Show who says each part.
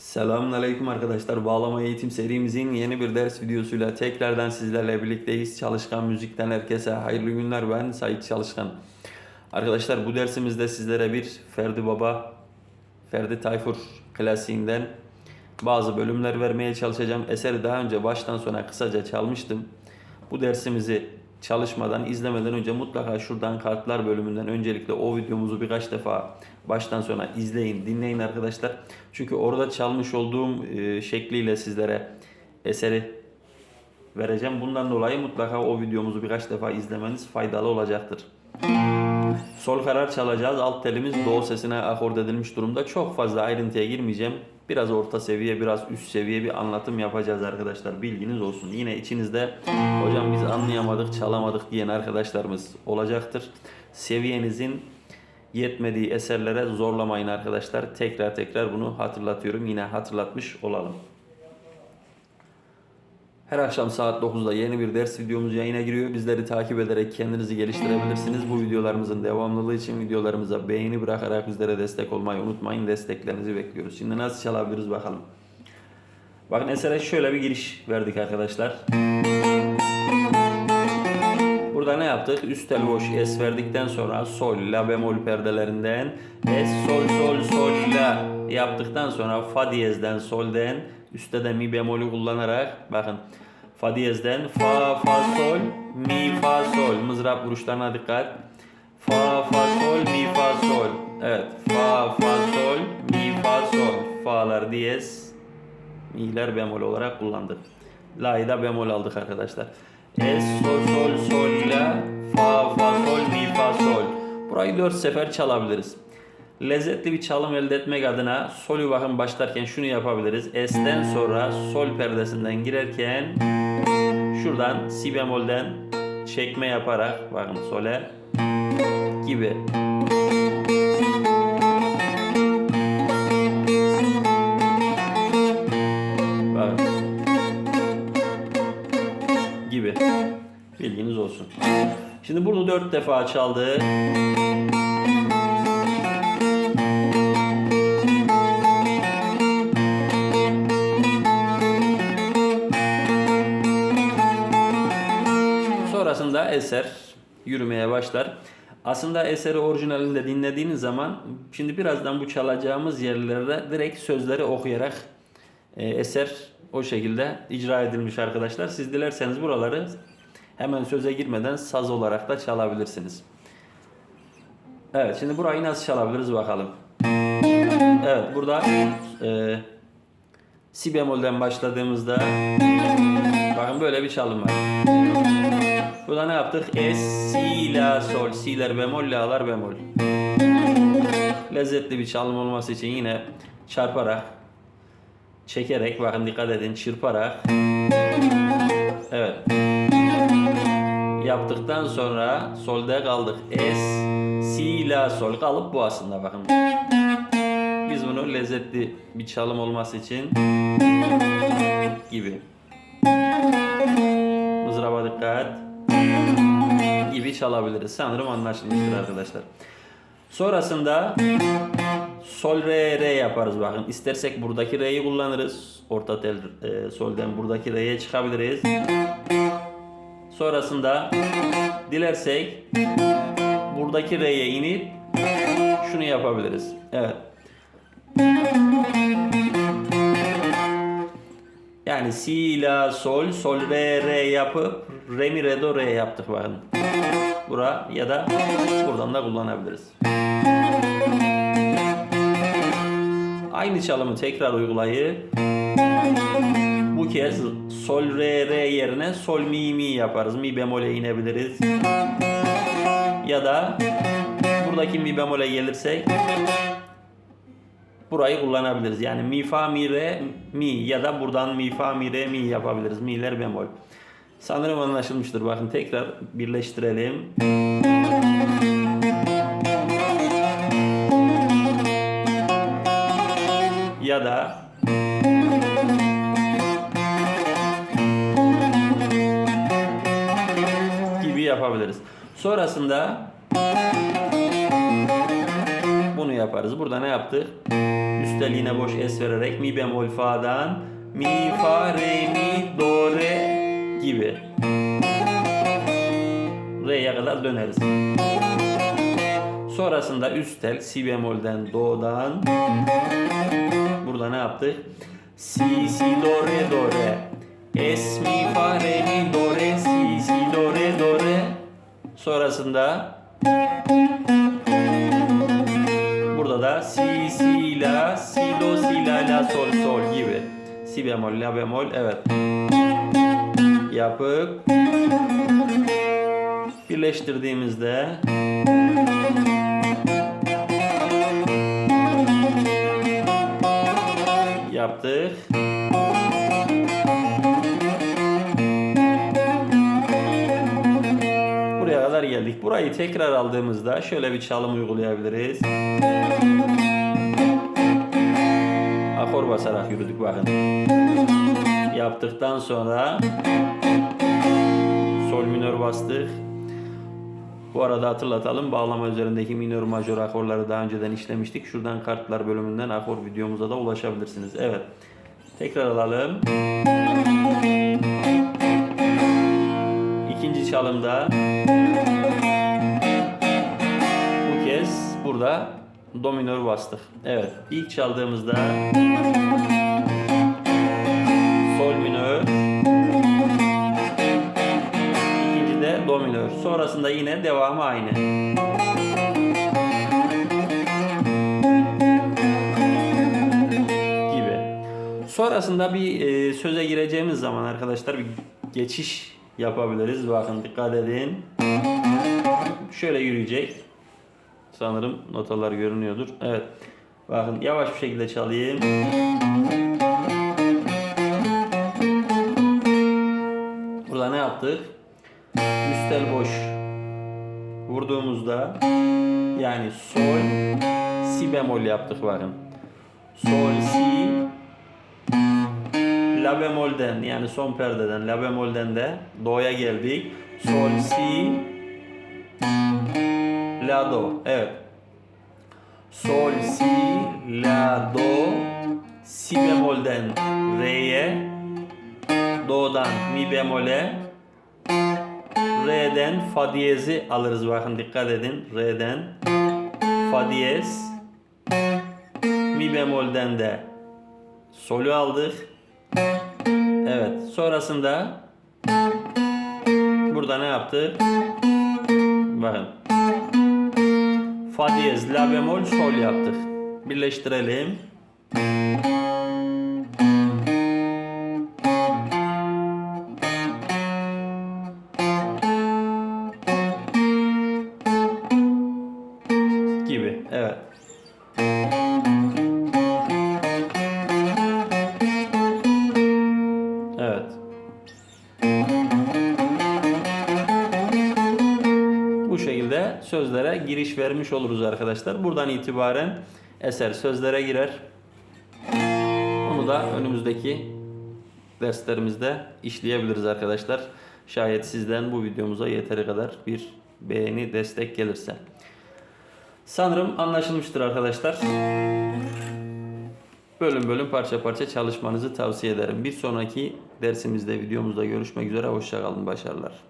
Speaker 1: Selamünaleyküm arkadaşlar. Bağlama eğitim serimizin yeni bir ders videosuyla tekrardan sizlerle birlikteyiz. Çalışkan Müzik'ten herkese hayırlı günler. Ben Sait Çalışkan. Arkadaşlar bu dersimizde sizlere bir Ferdi Baba, Ferdi Tayfur klasiğinden bazı bölümler vermeye çalışacağım. Eseri daha önce baştan sona kısaca çalmıştım. Bu dersimizi çalışmadan, izlemeden önce mutlaka şuradan kartlar bölümünden öncelikle o videomuzu birkaç defa baştan sona izleyin, dinleyin arkadaşlar. Çünkü orada çalmış olduğum e, şekliyle sizlere eseri vereceğim. Bundan dolayı mutlaka o videomuzu birkaç defa izlemeniz faydalı olacaktır. Sol karar çalacağız. Alt telimiz do sesine akord edilmiş durumda. Çok fazla ayrıntıya girmeyeceğim. Biraz orta seviye, biraz üst seviye bir anlatım yapacağız arkadaşlar. Bilginiz olsun. Yine içinizde hocam biz anlayamadık, çalamadık diyen arkadaşlarımız olacaktır. Seviyenizin yetmediği eserlere zorlamayın arkadaşlar. Tekrar tekrar bunu hatırlatıyorum. Yine hatırlatmış olalım. Her akşam saat 9'da yeni bir ders videomuz yayına giriyor. Bizleri takip ederek kendinizi geliştirebilirsiniz. Bu videolarımızın devamlılığı için videolarımıza beğeni bırakarak bizlere destek olmayı unutmayın. Desteklerinizi bekliyoruz. Şimdi nasıl çalabiliriz bakalım. Bakın esere şöyle bir giriş verdik arkadaşlar. Burada ne yaptık? Üst tel boş es verdikten sonra sol la bemol perdelerinden es sol sol sol la yaptıktan sonra fa diyezden solden üstte de mi bemolü kullanarak bakın fa diyezden fa fa sol mi fa sol mızrap vuruşlarına dikkat. Fa fa sol mi fa sol. Evet fa fa sol mi fa sol. Fa'lar diyez mi'ler bemol olarak kullandık. La'yı da bemol aldık arkadaşlar. Es, sol, sol, sol, la, fa, fa, sol, mi, fa, sol. Burayı dört sefer çalabiliriz. Lezzetli bir çalım elde etmek adına solü bakın başlarken şunu yapabiliriz. Es'ten sonra sol perdesinden girerken şuradan si bemolden çekme yaparak bakın sole gibi. Bakın. gibi. Bilginiz olsun. Şimdi bunu dört defa çaldı. Eser yürümeye başlar. Aslında eseri orijinalinde dinlediğiniz zaman şimdi birazdan bu çalacağımız yerlerde direkt sözleri okuyarak e, eser o şekilde icra edilmiş arkadaşlar. Siz dilerseniz buraları hemen söze girmeden saz olarak da çalabilirsiniz. Evet şimdi burayı nasıl çalabiliriz bakalım. Evet burada e, si bemolden başladığımızda bakın böyle bir çalım var. Burada ne yaptık? Es, si, la, sol. Si'ler bemol, la'lar bemol. Lezzetli bir çalım olması için yine çarparak çekerek bakın dikkat edin çırparak evet yaptıktan sonra solda kaldık es si la sol kalıp bu aslında bakın biz bunu lezzetli bir çalım olması için gibi mızraba dikkat gibi çalabiliriz sanırım anlaşılmıştır arkadaşlar sonrasında sol re re yaparız bakın. İstersek buradaki re'yi kullanırız. Orta tel e, solden buradaki re'ye çıkabiliriz. Sonrasında dilersek buradaki re'ye inip şunu yapabiliriz. Evet. Yani si la sol sol re re yapıp re mi re do re yaptık bakın. Bura ya da buradan da kullanabiliriz. Aynı çalımı tekrar uygulayıp bu kez sol re re yerine sol mi mi yaparız. Mi bemole inebiliriz. Ya da buradaki mi bemole gelirsek burayı kullanabiliriz. Yani mi fa mi re mi ya da buradan mi fa mi re mi yapabiliriz. Mi'ler bemol. Sanırım anlaşılmıştır. Bakın tekrar birleştirelim. ya da gibi yapabiliriz. Sonrasında yaparız. Burada ne yaptık? Üsteliğine boş es vererek mi bemol fa'dan mi fa re mi do re gibi. Re'ye kadar döneriz. Sonrasında üst tel si bemolden do'dan burada ne yaptık? Si si do re do re es mi fa re mi do re si si do re do re sonrasında da si si la si do si la la sol sol gibi si bemol la bemol evet yapıp birleştirdiğimizde yaptık. Geldik. Burayı tekrar aldığımızda şöyle bir çalım uygulayabiliriz. Akor basarak yürüdük bakın. Yaptıktan sonra sol minör bastık. Bu arada hatırlatalım bağlama üzerindeki minör majör akorları daha önceden işlemiştik. Şuradan kartlar bölümünden akor videomuza da ulaşabilirsiniz. Evet. Tekrar alalım. İkinci çalımda burada do minör bastık. Evet. ilk çaldığımızda sol minör İkinci de do minör. Sonrasında yine devamı aynı. Gibi. Sonrasında bir e, söze gireceğimiz zaman arkadaşlar bir geçiş yapabiliriz. Bakın dikkat edin. Şöyle yürüyecek. Sanırım notalar görünüyordur. Evet. Bakın yavaş bir şekilde çalayım. Burada ne yaptık? Üstel boş vurduğumuzda yani sol si bemol yaptık bakın. Sol si la bemolden yani son perdeden la bemolden de do'ya geldik. Sol si la do. Evet. Sol si la do si bemolden re'ye do'dan mi bemole Re'den fa diyezi alırız bakın dikkat edin. Re'den fa diyez mi bemolden de solü aldık. Evet. Sonrasında burada ne yaptık? Bakın. Fa diyez la bemol sol yaptık. Birleştirelim. Sözlere giriş vermiş oluruz arkadaşlar. Buradan itibaren eser sözlere girer. Onu da önümüzdeki derslerimizde işleyebiliriz arkadaşlar. Şayet sizden bu videomuza yeteri kadar bir beğeni, destek gelirse. Sanırım anlaşılmıştır arkadaşlar. Bölüm bölüm parça parça çalışmanızı tavsiye ederim. Bir sonraki dersimizde videomuzda görüşmek üzere. Hoşçakalın. Başarılar.